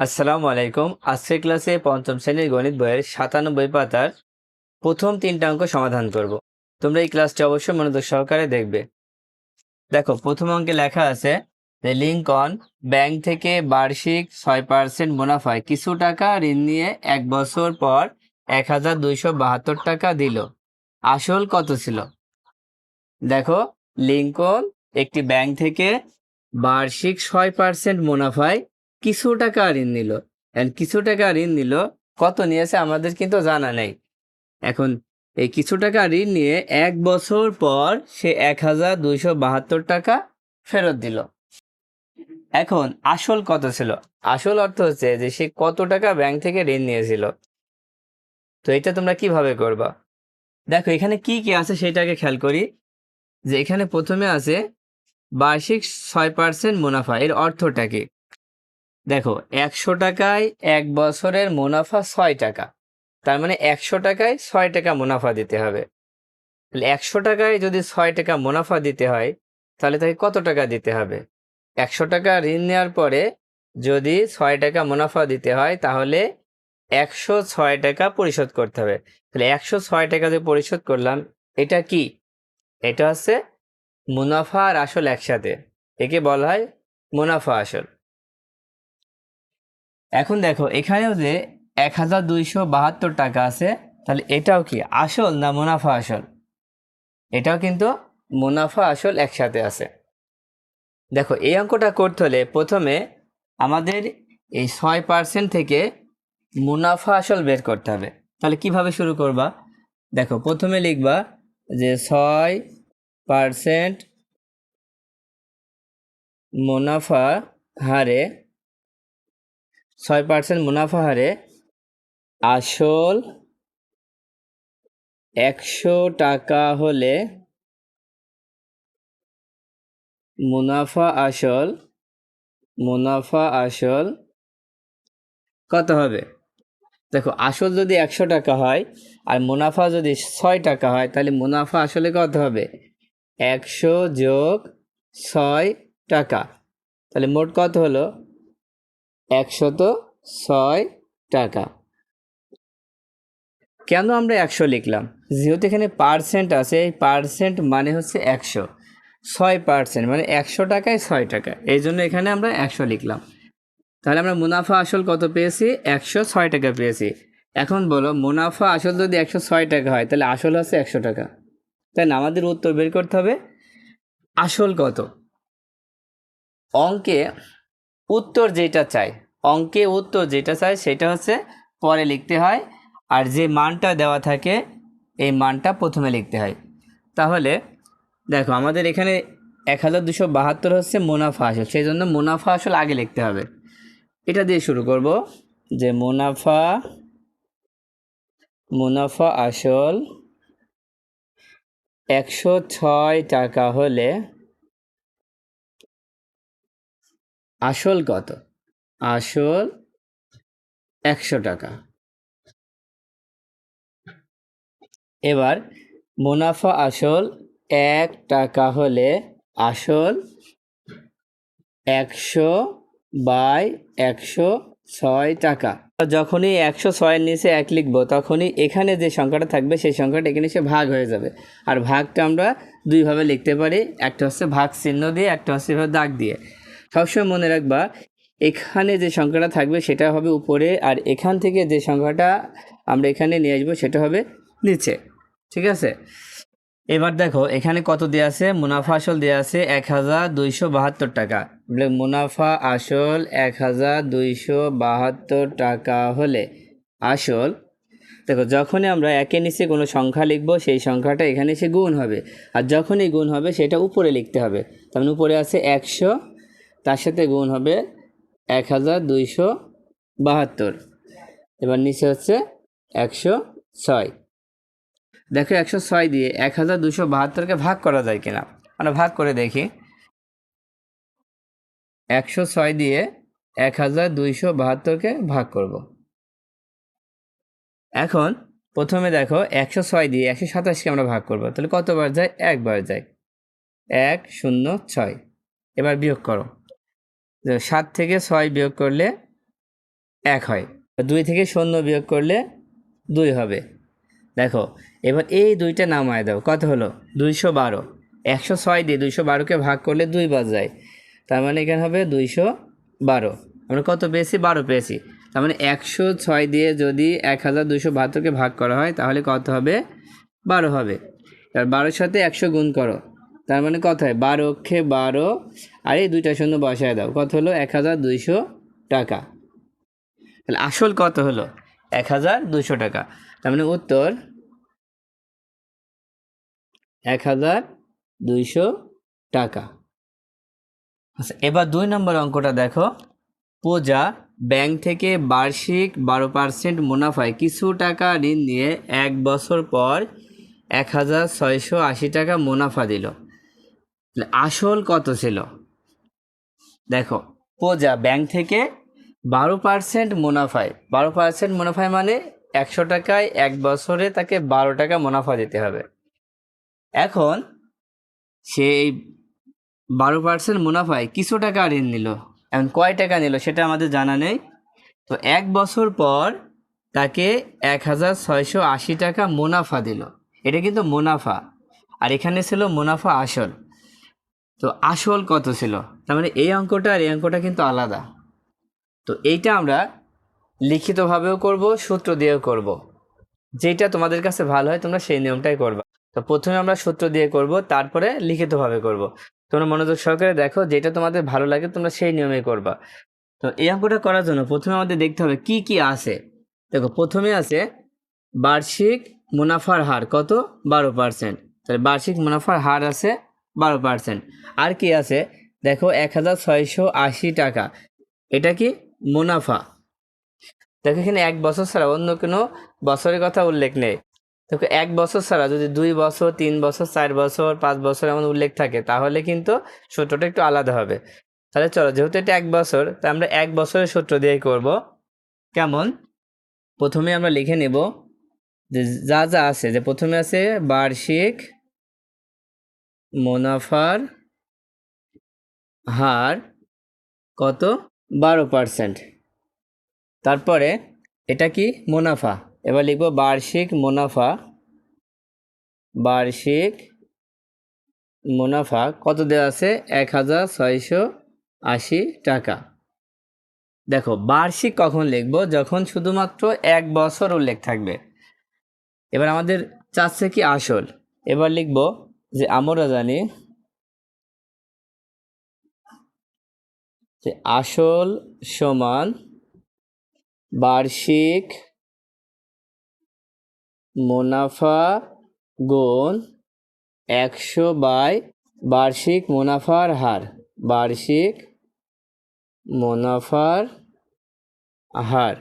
আসসালামু আলাইকুম। আজকের ক্লাসে পঞ্চম শ্রেণির গণিত বইয়ের সাতানব্বই পাতার প্রথম তিনটা অঙ্ক সমাধান করব। তোমরা এই ক্লাসটি অবশ্যই মনোযোগ সহকারে দেখবে। দেখো, প্রথম অঙ্কে লেখা আছে, যে লিঙ্কন ব্যাংক থেকে বার্ষিক ছয় পার্সেন্ট মুনাফায় কিছু টাকা ঋণ নিয়ে এক বছর পর এক হাজার দুইশো বাহাত্তর টাকা দিল। আসল কত ছিল? দেখো, লিঙ্কন একটি ব্যাংক থেকে বার্ষিক ছয় পার্সেন্ট মুনাফায় কিছু টাকা ঋণ নিল। কিছু টাকা ঋণ নিল, কত নিয়েছে আমাদের কিন্তু জানা নেই। এখন এই কিছু টাকা ঋণ নিয়ে এক বছর পর সে এক হাজার দুইশো বাহাত্তর টাকা ফেরত দিল। এখন আসল কত ছিল? আসল অর্থ হচ্ছে যে সে কত টাকা ব্যাংক থেকে ঋণ নিয়েছিল। তো এটা তোমরা কীভাবে করবা? দেখো, এখানে কি কি আছে সেটাকে খেয়াল করি। যে এখানে প্রথমে আছে বার্ষিক ছয় পার্সেন্ট মুনাফা, এর অর্থটা কি? দেখো, একশো টাকায় এক বছরের মুনাফা ছয় টাকা। তার মানে একশো টাকায় ছয় টাকা মুনাফা দিতে হবে। তাহলে একশো টাকায় যদি ছয় টাকা মুনাফা দিতে হয়, তাহলে তাকে কত টাকা দিতে হবে? একশো টাকা ঋণ নেওয়ার পরে যদি ছয় টাকা মুনাফা দিতে হয়, তাহলে একশো ছয় টাকা পরিশোধ করতে হবে। তাহলে একশো ছয় টাকা যে পরিশোধ করলাম, এটা কি? এটা হচ্ছে মুনাফা আর আসল একসাথে। একে বলা হয় মুনাফা আসল। এখন দেখো, এখানেও যে এক হাজার দুইশো বাহাত্তর টাকা আছে, তাহলে এটাও কি আসল না মুনাফা আসল? এটাও কিন্তু মুনাফা আসল একসাথে আছে। দেখো, এই অঙ্কটা করতে হলে প্রথমে আমাদের এই ছয় পার্সেন্ট থেকে মুনাফা আসল বের করতে হবে। তাহলে কীভাবে শুরু করবা? দেখো, প্রথমে লিখবা যে ছয় পার্সেন্ট মুনাফা হারে ছয় পার্সেন্ট মুনাফা হারে আসল একশো টাকা হলে মুনাফা আসল মুনাফা আসল কত হবে? দেখো, আসল যদি একশো টাকা হয় আর মুনাফা যদি ছয় টাকা হয়, তাহলে মুনাফা আসলে কত হবে? একশো যোগ ছয় টাকা। তাহলে মোট কত হলো? একশত ছয় টাকা। কেন আমরা একশো লিখলাম? যেহেতু এখানে পার্সেন্ট আছে, এই পার্সেন্ট মানে হচ্ছে একশো। ছয় পার্সেন্ট মানে একশো টাকায় ছয় টাকা। এই জন্য এখানে আমরা একশো লিখলাম। তাহলে আমরা মুনাফা আসল কত পেয়েছি? একশো ছয় টাকা পেয়েছি। এখন বলো, মুনাফা আসল যদি একশো ছয় টাকা হয়, তাহলে আসল হচ্ছে একশো টাকা। তাই না আমাদের উত্তর বের করতে হবে। আসল কত? অঙ্কে উত্তর যেটা চাই, অঙ্কে উত্তর যেটা চাই সেটা হচ্ছে পরে লিখতে হয়, আর যে মানটা দেওয়া থাকে এই মানটা প্রথমে লিখতে হয়। তাহলে দেখো আমাদের এখানে এক হাজার দুশো বাহাত্তর হচ্ছে মুনাফা আসল, সেই জন্য মুনাফা আসল আগে লিখতে হবে। এটা দিয়ে শুরু করব যে মুনাফা মুনাফা আসল একশো ছয় টাকা হলে আসল কত? আসল একশো টাকা। এবার মুনাফা আসল এক টাকা হলে আসল একশো বাই একশো ছয় টাকা। যখনই একশো ছয়ের নিচে এক লিখব, তখনই এখানে যে সংখ্যাটা থাকবে, সেই সংখ্যাটা এখানে সে ভাগ হয়ে যাবে। আর ভাগটা আমরা দুইভাবে লিখতে পারি, একটা হচ্ছে ভাগ চিহ্ন দিয়ে, একটা হচ্ছে দাগ দিয়ে। সবসময় মনে রাখবা, এখানে যে সংখ্যাটা থাকবে সেটা হবে উপরে, আর এখান থেকে যে সংখ্যাটা আমরা এখানে নিয়ে আসব সেটা হবে নিচে। ঠিক আছে? এবার দেখো, এখানে কত দেওয়া আছে? মুনাফা আসল দেওয়া আছে এক হাজার দুইশো বাহাত্তর টাকা। মুনাফা আসল এক হাজার দুইশো বাহাত্তর টাকা হলে আসল, দেখো, যখনই আমরা একের নিচে কোনো সংখ্যা লিখব, সেই সংখ্যাটা এখানে এসে গুণ হবে। আর যখনই গুণ হবে, সেটা উপরে লিখতে হবে। তার মানে উপরে আছে একশো তার সাথে গুণ হবে এক হাজার দুইশো বাহাত্তর। এবার নিচে হচ্ছে একশো ছয়। দেখো একশো ছয় দিয়ে এক হাজার দুশো বাহাত্তরকে ভাগ করা যায় কিনা। আমরা ভাগ করে দেখি। একশো ছয় দিয়ে এক হাজার দুইশো বাহাত্তরকে ভাগ করব। এখন প্রথমে দেখো একশো ছয় দিয়ে একশো সাতাশকে আমরা ভাগ করব। তাহলে কতবার যায়? একবার যায়। এক শূন্য ছয়। এবার বিয়োগ করো। সাত থেকে ছয় বিয়োগ করলে এক হয়। দুই থেকে শূন্য বিয়োগ করলে দুই হবে। দেখো, এবার এই দুইটা নামায় দাও। কত হলো? দুইশো বারো। একশো ছয় দিয়ে দুইশো বারোকে ভাগ করলে দুই বাদ যায়। তার মানে এখানে হবে দুইশো বারো। আমরা কত পেয়েছি? বারো পেয়েছি। তার মানে একশো ছয় দিয়ে যদি এক হাজার দুশো বাহাত্তরকে ভাগ করা হয়, তাহলে কত হবে? বারো হবে। এবার বারোর সাথে একশো গুণ করো। তার মানে কথায় বারো অক্ষে বারো। আর এই দুইটা শূন্য বসায় দাও। কত হলো? এক হাজার দুইশো টাকা। তাহলে আসল কত হলো? এক হাজার দুশো টাকা। তার মানে উত্তর এক হাজার দুইশো টাকা। আচ্ছা এবার দুই নম্বর অঙ্কটা দেখো। পূজা ব্যাংক থেকে বার্ষিক বারো পার্সেন্ট মুনাফায় কিছু টাকা ঋণ নিয়ে এক বছর পর এক হাজার ছয়শো আশি টাকা মুনাফা দিল। আসল কত ছিল? দেখো পূজা ব্যাংক থেকে বারো পার্সেন্ট মুনাফায় বারো পার্সেন্ট মুনাফায় মানে একশো টাকায় এক বছরে তাকে বারো টাকা মুনাফা দিতে হবে। এখন সে এই বারো পার্সেন্ট মুনাফায় কিছু টাকা ঋণ নিল। এখন কয় টাকা নিল সেটা আমাদের জানা নেই। তো এক বছর পর তাকে এক হাজার ছয়শো আশি টাকা মুনাফা দিল। এটা কিন্তু মুনাফা। আর এখানে ছিল মুনাফা আসল। তো আসল কত ছিল? তার মানে এই অঙ্কটা আর এই অঙ্কটা কিন্তু আলাদা। তো এইটা আমরা লিখিতভাবেও করব, সূত্র দিয়েও করব। যেটা তোমাদের কাছে ভালো হয়, তোমরা সেই নিয়মটাই করবা। তো প্রথমে আমরা সূত্র দিয়ে করব, তারপরে লিখিতভাবে করব। তোমরা মনোযোগ সহকারে দেখো, যেটা তোমাদের ভালো লাগে, তোমরা সেই নিয়মে করবা। তো এই অঙ্কটা করার জন্য প্রথমে আমাদের দেখতে হবে কি কি আছে। দেখো, প্রথমে আছে বার্ষিক মুনাফার হার কত? বারো পার্সেন্ট তাহলে বার্ষিক মুনাফার হার আছে বারো পার্সেন্ট আর কি আছে? দেখো এক হাজার ছয়শো আশি টাকা। এটা কি? মুনাফা। দেখো এখানে এক বছর ছাড়া অন্য কোনো বছরের কথা উল্লেখ নেই। দেখো এক বছর ছাড়া যদি দুই বছর, তিন বছর, চার বছর, পাঁচ বছর এমন উল্লেখ থাকে, তাহলে কিন্তু সূত্রটা একটু আলাদা হবে। তাহলে চলো, যেহেতু এটা এক বছর তাই আমরা এক বছরের সূত্র দিয়ে করব। কেমন? প্রথমে আমরা লিখে নেব যে যা যা আছে, যে প্রথমে আছে বার্ষিক মুনাফার হার কত? বারো পার্সেন্ট তারপরে এটা কি? মুনাফা। এবার লিখব বার্ষিক মুনাফা। বার্ষিক মুনাফা কত দেওয়া আছে? এক হাজার ছয়শো আশি টাকা। দেখো, বার্ষিক কখন লিখব? যখন শুধুমাত্র এক বছর উল্লেখ থাকবে। এবার আমাদের চাচ্ছে কি আসল? এবার লিখব যে আমরা জানি যে আসল সমান বার্ষিক মুনাফা গুণ একশো বাই বার্ষিক মুনাফার হার। বার্ষিক মুনাফার হার।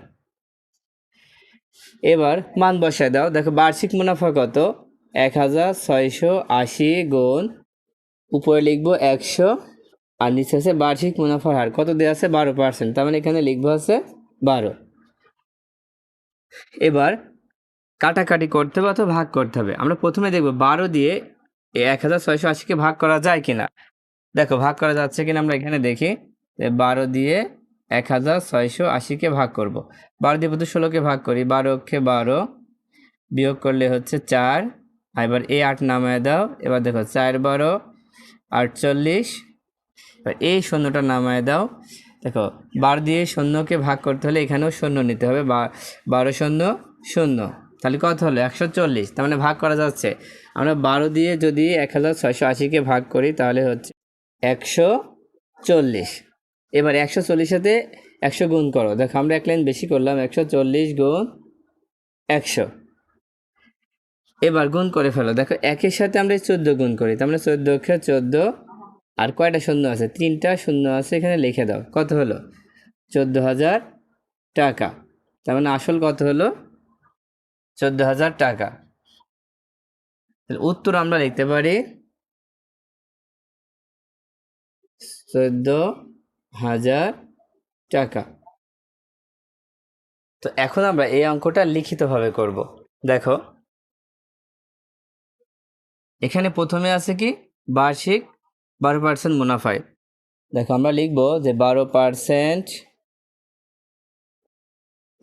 এবার মান বসায় দাও। দেখো বার্ষিক মুনাফা কত? এক হাজার ছয়শো আশি গুণ, উপরে লিখব একশো, আর নিচে আছে বার্ষিক মুনাফার হার। কত দেওয়া আছে? বারো পার্সেন্ট তার মানে এখানে লিখব আছে বারো। এবার কাটাকাটি করতে হবে অথবা ভাগ করতে হবে? আমরা প্রথমে দেখব বারো দিয়ে এক হাজার ছয়শো আশিকে ভাগ করা যায় কিনা। দেখো, ভাগ করা যাচ্ছে কিনা আমরা এখানে দেখি। বারো দিয়ে এক হাজার ছয়শো আশিকে ভাগ করব। বারো দিয়ে প্রতি ষোলোকে ভাগ করি। বারো অক্ষে বারো বিয়োগ করলে হচ্ছে চার। এবার এই আট নামায় দাও। এবার দেখো চার বারো, আটচল্লিশ। এবার এই শূন্যটা নামায় দাও। দেখো, বার দিয়ে শূন্যকে ভাগ করতে হলে এখানেও শূন্য নিতে হবে। বারো শূন্য শূন্য। তাহলে কত হলো? একশো চল্লিশ। তার মানে ভাগ করা যাচ্ছে। আমরা বারো দিয়ে যদি এক হাজার ছয়শো আশিকে ভাগ করি, তাহলে হচ্ছে একশো চল্লিশ। এবার একশো চল্লিশেতে একশো গুণ করো। দেখো, আমরা এক লাইন বেশি করলাম। একশো চল্লিশ গুণ একশো। এবার গুণ করে ফেলো। দেখো, একের সাথে আমরা চোদ্দ গুণ করি। তার মানে চোদ্দ অক্ষে চোদ্দ, আর কয়টা শূন্য আছে? তিনটা শূন্য আছে, এখানে লিখে দাও। কত হলো? চোদ্দ হাজার টাকা। তার মানে আসল কত হলো? চোদ্দ হাজার টাকা। উত্তর আমরা লিখতে পারি, চোদ্দ হাজার টাকা। তো এখন আমরা এই অঙ্কটা লিখিতভাবে করব। দেখো এখানে প্রথমে আছে কি? বার্ষিক বারো পার্সেন্ট মুনাফায়। দেখো, আমরা লিখব যে বারো পার্সেন্ট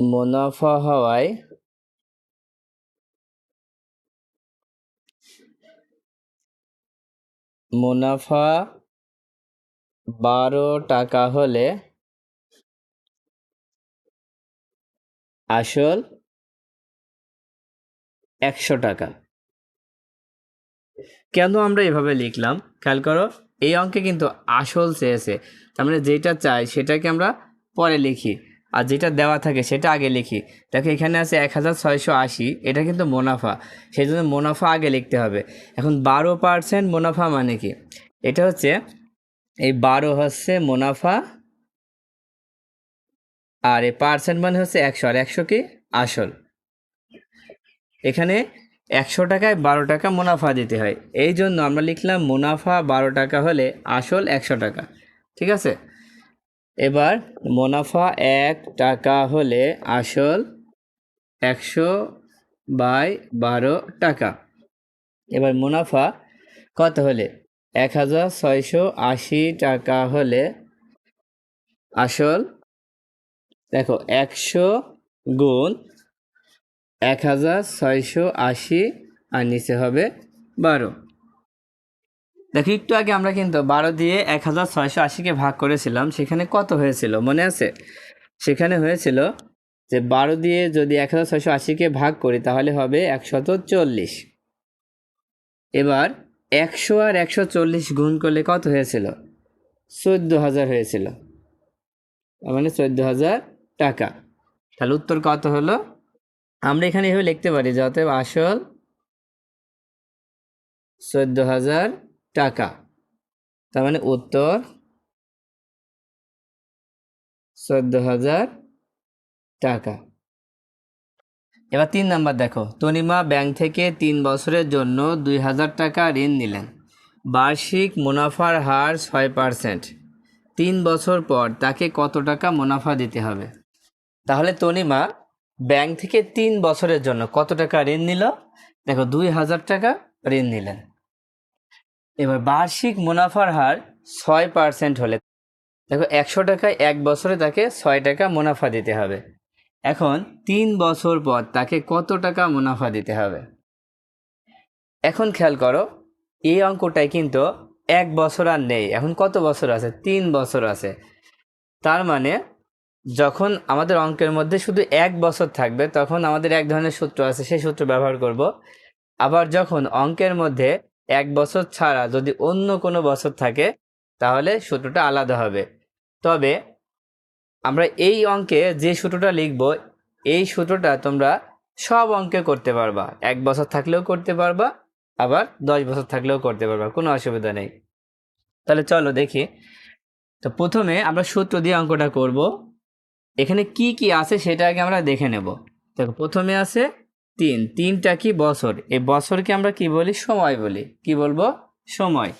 মুনাফা হওয়ায় মুনাফা বারো টাকা হলে আসল একশো টাকা। কেন আমরা এভাবে লিখলাম? খেয়াল করো, এই অঙ্কে কিন্তু আসল চেয়েছে। তার মানে যেটা চাই সেটাকে আমরা পরে লিখি। আর যেটা দেওয়া থাকে সেটা আগে লিখি। দেখো এখানে আছে এক হাজার ছয়শো আশি, এটা কিন্তু মুনাফা। সেই জন্য মুনাফা আগে লিখতে হবে। এখন বারো পার্সেন্ট মুনাফা মানে কি? এটা হচ্ছে, এই বারো হচ্ছে মুনাফা, আর এই পার্সেন্ট মানে হচ্ছে একশো। আর একশো কি? আসল। এখানে একশো টাকায় বারো টাকা মুনাফা দিতে হয়। এই জন্য আমরা লিখলাম মুনাফা বারো টাকা হলে আসল একশো টাকা। ঠিক আছে? এবার মুনাফা এক টাকা হলে আসল একশো বাই বারো টাকা। এবার মুনাফা কত হলে? এক হাজার ছয়শো আশি টাকা হলে আসল, দেখো, একশো গুণ এক হাজার ছয়শো আশি আর নিচে হবে বারো। দেখো, একটু আগে আমরা কিন্তু বারো দিয়ে এক হাজার ছয়শো আশিকে ভাগ করেছিলাম। সেখানে কত হয়েছিল? মনে আছে? সেখানে হয়েছিল যে বারো দিয়ে যদি এক হাজার ছয়শো আশিকে ভাগ করি, তাহলে হবে একশত চল্লিশ। এবার একশো আর একশো চল্লিশ গুণ করলে কত হয়েছিল? চোদ্দ হাজার হয়েছিল। মানে চোদ্দ হাজার টাকা। তাহলে উত্তর কত হলো? আমরা এখানে এভাবে লিখতে পারি যে অতএব আসল চোদ্দ হাজার টাকা। তার মানে উত্তর চোদ্দ হাজার টাকা। এবার তিন নাম্বার দেখো। তনিমা ব্যাংক থেকে তিন বছরের জন্য দুই হাজার টাকা ঋণ নিলেন। বার্ষিক মুনাফার হার ছয় পার্সেন্ট। তিন বছর পর তাকে কত টাকা মুনাফা দিতে হবে? তাহলে তনিমা ব্যাংক থেকে তিন বছরের জন্য কত টাকা ঋণ নিল? দেখো, দুই হাজার টাকা ঋণ নিলেন। এবার বার্ষিক মুনাফার হার ছয় পার্সেন্ট হলে, দেখো, একশো টাকায় এক বছরে তাকে ছয় টাকা মুনাফা দিতে হবে। এখন তিন বছর পর তাকে কত টাকা মুনাফা দিতে হবে? এখন খেয়াল করো, এই অঙ্কটাই কিন্তু এক বছর আর নেই। এখন কত বছর আছে? তিন বছর আছে। তার মানে যখন আমাদের অঙ্কের মধ্যে শুধু এক বছর থাকবে, তখন আমাদের এক ধরনের সূত্র আছে, সেই সূত্র ব্যবহার করব। আবার যখন অঙ্কের মধ্যে এক বছর ছাড়া যদি অন্য কোনো বছর থাকে, তাহলে সূত্রটা আলাদা হবে। তবে আমরা এই অঙ্কে যে সূত্রটা লিখব, এই সূত্রটা তোমরা সব অঙ্কে করতে পারবা। এক বছর থাকলেও করতে পারবা, আবার দশ বছর থাকলেও করতে পারবা, কোনো অসুবিধা নেই। তাহলে চলো দেখি। তো প্রথমে আমরা সূত্র দিয়ে অঙ্কটা করব। এখানে কি কি আছে সেটা আগে আমরা দেখে নেব। দেখো, প্রথমে আছে তিন। তিনটা কি? বছর। এই বছরকে আমরা কি বলি? সময় বলি। কি বলব? সময়।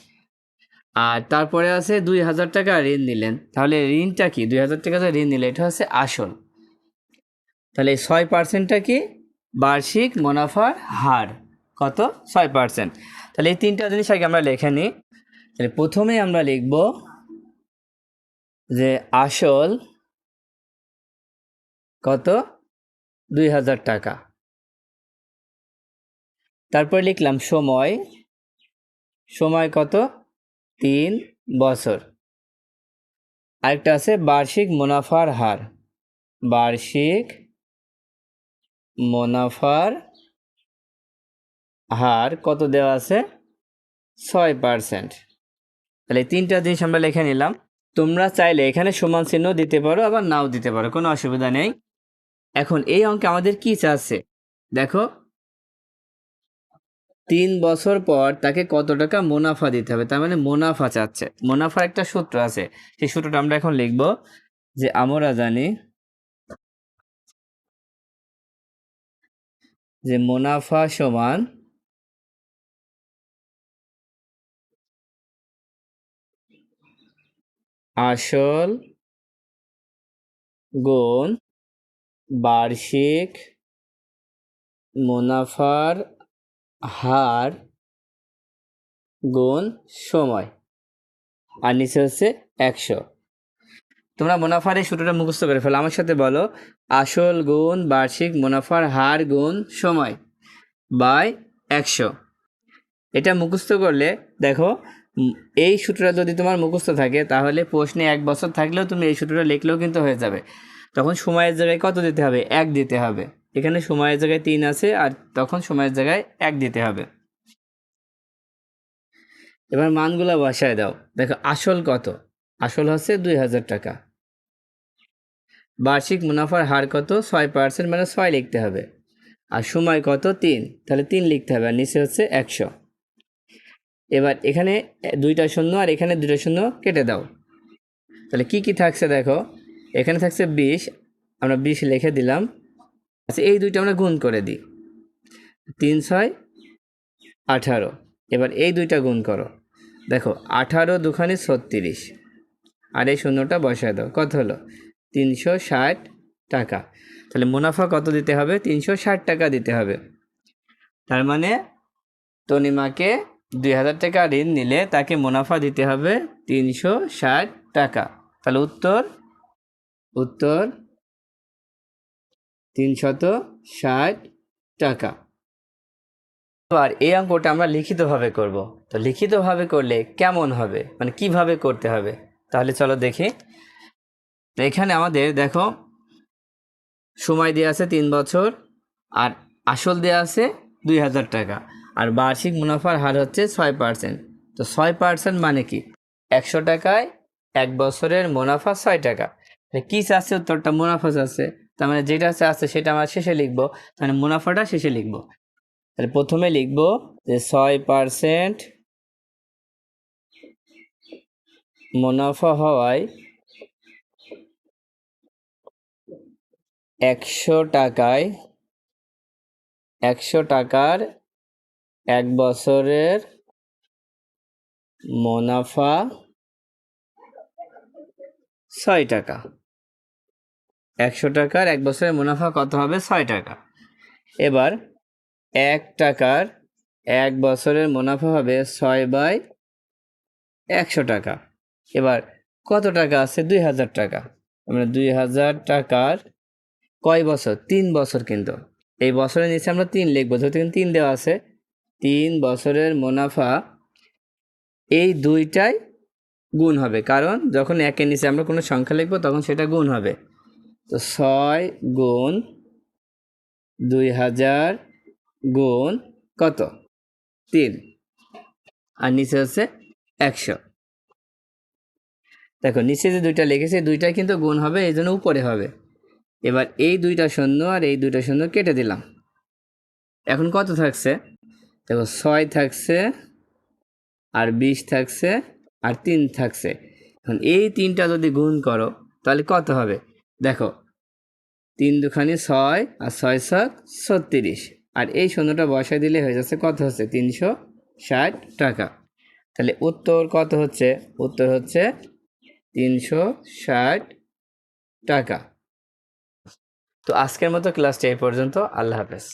আর তারপরে আছে দুই হাজার টাকা ঋণ নিলেন। তাহলে ঋণটা কি? দুই হাজার টাকা ঋণ নিলে এটা হচ্ছে আসল। তাহলে ছয় পার্সেন্টটা কি? বার্ষিক মুনাফার হার। কত? ছয় পার্সেন্ট তাহলে এই তিনটা জিনিস আগে আমরা লেখে নিই। তাহলে প্রথমে আমরা লিখব যে আসল কত? দুই হাজার টাকা। তারপর লিখলাম সময়। সময় কত? তিন বছর। আরেকটা আছে, বার্ষিক মুনাফার হার। বার্ষিক মুনাফার হার কত দেওয়া আছে? ছয় পার্সেন্ট। তাহলে তিনটা জিনিস আমরা লিখে নিলাম। তোমরা চাইলে এখানে সমান চিহ্ন দিতে পারো, আবার নাও দিতে পারো, কোনো অসুবিধা নেই। এখন এই অঙ্কে আমাদের কি চাচ্ছে? দেখো। তিন বছর পর তাকে কত টাকা মুনাফা দিতে হবে? তার মানে মুনাফা চাচ্ছে। মুনাফার একটা সূত্র আছে। সেই সূত্রটা আমরা এখন লিখব যে আমরা জানি যে মুনাফা সমান আসল গুণ বার্ষিক মুনাফার হার গুণ সময়। আর নিচে হচ্ছে একশো। তোমরা মুনাফার এই সূত্রটা মুখস্থ করে ফেলো। আমার সাথে বলো, আসল গুণ বার্ষিক মুনাফার হার গুণ সময় বাই একশো। এটা মুখস্থ করলে দেখো এই সূত্রটা যদি তোমার মুখস্থ থাকে, তাহলে প্রশ্নে এক বছর থাকলেও তুমি এই সূত্রটা লিখলেও কিন্তু হয়ে যাবে। তখন সময়ের জায়গায় কত দিতে হবে? এক দিতে হবে। এখানে সময়ের জায়গায় তিন আছে আর তখন সময়ের জায়গায় এক দিতে হবে। এবার মানগুলা বসায় দাও। দেখো, আসল কত? আসল হচ্ছে দুই হাজার টাকা। বার্ষিক মুনাফার হার কত? ছয় পার্সেন্ট মানে ছয় লিখতে হবে। আর সময় কত? তিন। তাহলে তিন লিখতে হবে আর নিচে হচ্ছে একশো। এবার এখানে দুইটা শূন্য আর এখানে দুইটা শূন্য কেটে দাও। তাহলে কি কি থাকছে দেখো? এখানে থাকছে বিশ, আমরা বিশ লিখে দিলাম। আচ্ছা এই দুইটা আমরা গুণ করে দিই। তিন, ছয়, আঠারো। এবার এই দুইটা গুণ করো। দেখো, আঠারো দুখানি ছত্রিশ। আর এই শূন্যটা বসায় দাও। কত হলো? তিনশো ষাট টাকা। তাহলে মুনাফা কত দিতে হবে? তিনশো ষাট টাকা দিতে হবে। তার মানে তনিমাকে দুই হাজার টাকা ঋণ নিলে তাকে মুনাফা দিতে হবে তিনশো ষাট টাকা। তাহলে উত্তর উত্তর তিনশত ষাট টাকা। আর এই অঙ্কটা আমরা লিখিতভাবে করব। তো লিখিতভাবে করলে কেমন হবে? মানে কীভাবে করতে হবে? তাহলে চলো দেখি। তো এখানে আমাদের দেখো, সময় দেওয়া আছে তিন বছর আর আসল দেওয়া আছে দুই হাজার টাকা। আর বার্ষিক মুনাফার হার হচ্ছে ছয় পার্সেন্ট। তো ছয় পার্সেন্ট মানে কি? একশো টাকায় এক বছরের মুনাফা ছয় টাকা। তাহলে কী চাচ্ছে উত্তরটা মুনাফা আছে তার মানে যেটা আছে আছে সেটা আমরা শেষে লিখব মানে মুনাফাটা শেষে লিখব। তাহলে প্রথমে লিখব যে ছয় পার্সেন্ট মুনাফা হওয়ায় একশো টাকায়, একশো টাকার এক বছরের মুনাফা ছয় টাকা। একশো টাকার এক বছরের মুনাফা কত হবে? ছয় টাকা। এবার এক টাকার এক বছরের মুনাফা হবে ছয় বাই একশো টাকা। এবার কত টাকা আছে? দুই হাজার টাকা। আমরা দুই হাজার টাকার কয় বছর? তিন বছর কিন্তু। এই বছরের নিচে আমরা তিন লিখব। যেহেতু এখানে তিন দেওয়া আছে, তিন বছরের মুনাফা এই দুইটাই গুণ হবে। কারণ যখন একের নিচে আমরা কোনো সংখ্যা লিখব, তখন সেটা গুণ হবে। তো ছয় গুণ দুই হাজার গুণ কত? তিন। আর নিচে হচ্ছে একশো। দেখো, নিচে যে দুইটা লিখেছে, এই দুইটাই কিন্তু গুণ হবে, এই জন্য উপরে হবে। এবার এই দুইটা শূন্য আর এই দুইটা শূন্য কেটে দিলাম। এখন কত থাকছে? দেখো, ছয় থাকছে, আর বিশ থাকছে, আর তিন থাকছে। এখন এই তিনটা যদি গুণ করো, তাহলে কত হবে? দেখো তিন দুখানি ছয় আর ছয় সাত ছত্রিশ। আর এই শূন্যটা বসায় দিলে হয়ে যাচ্ছে কত হচ্ছে? তিনশো ষাট টাকা। তাহলে উত্তর কত হচ্ছে? উত্তর হচ্ছে তিনশো ষাট টাকা। তো আজকের মতো ক্লাসটি এই পর্যন্ত। আল্লাহ হাফেজ।